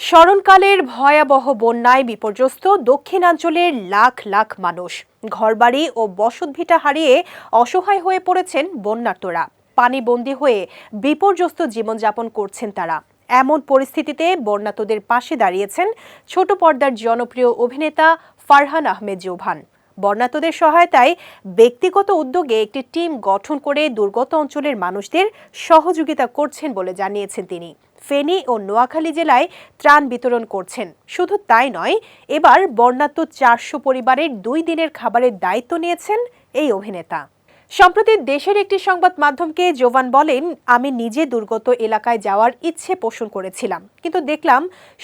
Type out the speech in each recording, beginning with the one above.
স্মরণকালের ভয়াবহ বন্যায় বিপর্যস্ত দক্ষিণাঞ্চলের লাখ লাখ মানুষ। ঘরবাড়ি ও বসতভিটা হারিয়ে অসহায় হয়ে পড়েছেন বন্যার্তরা পানিবন্দী হয়ে বিপর্যস্ত জীবনযাপন করছেন তারা। এমন পরিস্থিতিতে বন্যাতদের পাশে দাঁড়িয়েছেন ছোট পর্দার জনপ্রিয় অভিনেতা ফারহান আহমেদ জোভান বন্যাতদের সহায়তায় ব্যক্তিগত উদ্যোগে একটি টিম গঠন করে দুর্গত অঞ্চলের মানুষদের সহযোগিতা করছেন বলে জানিয়েছেন তিনি। ফেনী ও নোয়াখালী জেলায় ত্রাণ বিতরণ করছেন। শুধু তাই নয়, এবার বর্ণাত্ম চারশো পরিবারের দুই দিনের খাবারের দায়িত্ব নিয়েছেন এই অভিনেতা। সম্প্রতি দেশের একটি সংবাদ মাধ্যমকে জোভান বলেন, আমি নিজে দুর্গত এলাকায় যাওয়ার ইচ্ছে পোষণ করেছিলাম। কিন্তু দেখলাম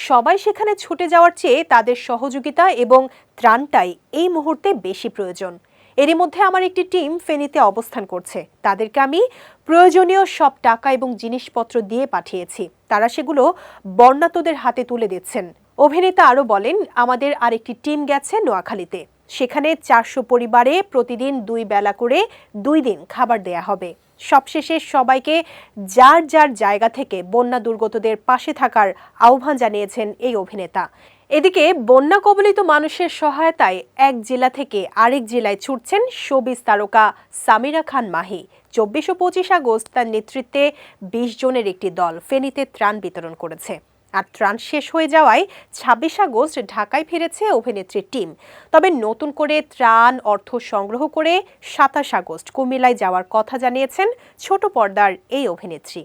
সবাই সেখানে ছুটে যাওয়ার চেয়ে তাদের সহযোগিতা এবং ত্রাণটাই এই মুহূর্তে বেশি প্রয়োজন। এরই মধ্যে আমার একটি টিম ফেনীতে অবস্থান করছে। তাদেরকে আমি প্রয়োজনীয় সব টাকা এবং জিনিসপত্র দিয়ে পাঠিয়েছি। তারা সেগুলো বন্যাতদের হাতে তুলে দিচ্ছেন। অভিনেতা আরও বলেন, আমাদের আরেকটি টিম গেছে নোয়াখালীতে। সেখানে চারশো পরিবারে প্রতিদিন দুই বেলা করে দুই দিন খাবার দেয়া হবে। সবশেষে সবাইকে যার যার জায়গা থেকে বন্যা দুর্গতদের পাশে থাকার আহ্বান জানিয়েছেন এই অভিনেতা। এদিকে বন্যা কবলিত মানুষের সহায়তায় এক জেলা থেকে আরেক জেলায় ছুটছেন শোবিজ তারকা সামিরা খান মাহি। চব্বিশ ও পঁচিশ আগস্ট তার নেতৃত্বে বিশ জনের একটি দল ফেনীতে ত্রাণ বিতরণ করেছে। আর ত্রাণ শেষ হয়ে যাওয়ায় ছাব্বিশ আগস্ট ঢাকায় ফিরেছে অভিনেত্রীর টিম। তবে নতুন করে ত্রাণ, অর্থ সংগ্রহ করে সাতাশ আগস্ট কুমিল্লায় যাওয়ার কথা জানিয়েছেন ছোট পর্দার এই অভিনেত্রী।